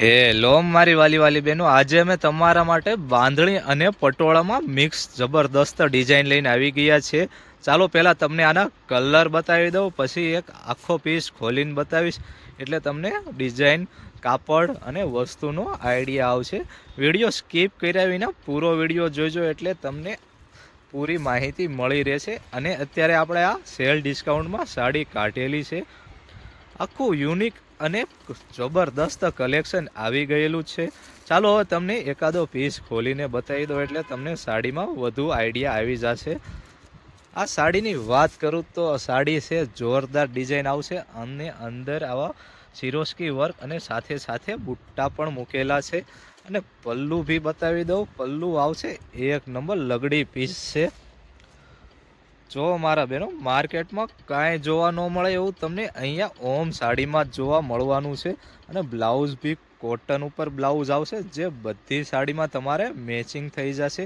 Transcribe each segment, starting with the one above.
Hello મારી વાલી વાલી બહેનો આજે અમે તમારા માટે બાંધણી અને પટોળામાં મિક્સ જબરદસ્ત ડિઝાઇન લઈને આવી ગયા છે. ચાલો પહેલાં તમને આના કલર બતાવી દઉં, પછી એક આખો પીસ ખોલીને બતાવીશ. એટલે તમને ડિઝાઇન કાપડ અને વસ્તુનો આઈડિયા આવશે. વીડિયો સ્કીપ કર્યા વિના પૂરો વીડિયો જોજો એટલે તમને પૂરી માહિતી મળી રહેશે. અને અત્યારે આપણે આ સેલ ડિસ્કાઉન્ટમાં સાડી કાઢેલી છે. આખું યુનિક અને જબરદસ્ત કલેક્શન આવી ગયેલું છે. ચાલો હવે તમને એકાદો પીસ ખોલીને બતાવી દો એટલે તમને સાડીમાં વધુ આઈડિયા આવી જશે. આ સાડીની વાત કરું તો સાડી છે, જોરદાર ડિઝાઇન આવશે અને અંદર આવા સિરોસ્કી વર્ક અને સાથે સાથે બુટ્ટા પણ મૂકેલા છે. અને પલ્લુ બી બતાવી દઉં, પલ્લુ આવશે, એક નંબર લગડી પીસ છે. જો મારા બહેનો માર્કેટમાં કાંઈ જોવા ન મળે એવું તમને અહીંયા ઓમ સાડીમાં જ જોવા મળવાનું છે અને બ્લાઉઝ બી કોટન ઉપર બ્લાઉઝ આવશે જે બધી સાડીમાં તમારે મેચિંગ થઈ જશે.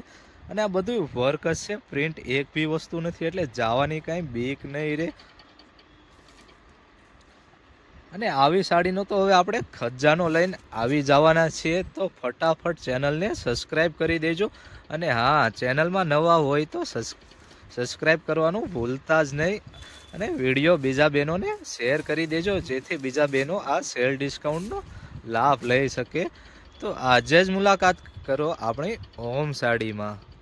અને આ બધું વર્ક જ છે પ્રિન્ટ એક બી વસ્તુ નથી એટલે જવાની કાંઈ બીક નહીં રહે અને આવી સાડીનો તો હવે આપણે ખજાનો લઈને આવી જવાના છીએ તો ફટાફટ ચેનલને સબસ્ક્રાઈબ કરી દેજો. અને હા, ચેનલમાં નવા હોય તો સબસ્ક્રાઈબ કરવાનું ભૂલતા જ નહીં. અને વીડિયો બીજા બહેનોને શેર કરી દેજો, જેથી બીજા બહેનો આ સેલ ડિસ્કાઉન્ટનો લાભ લઈ શકે. તો આજે જ મુલાકાત કરો આપણી ઓમ સાડીમાં.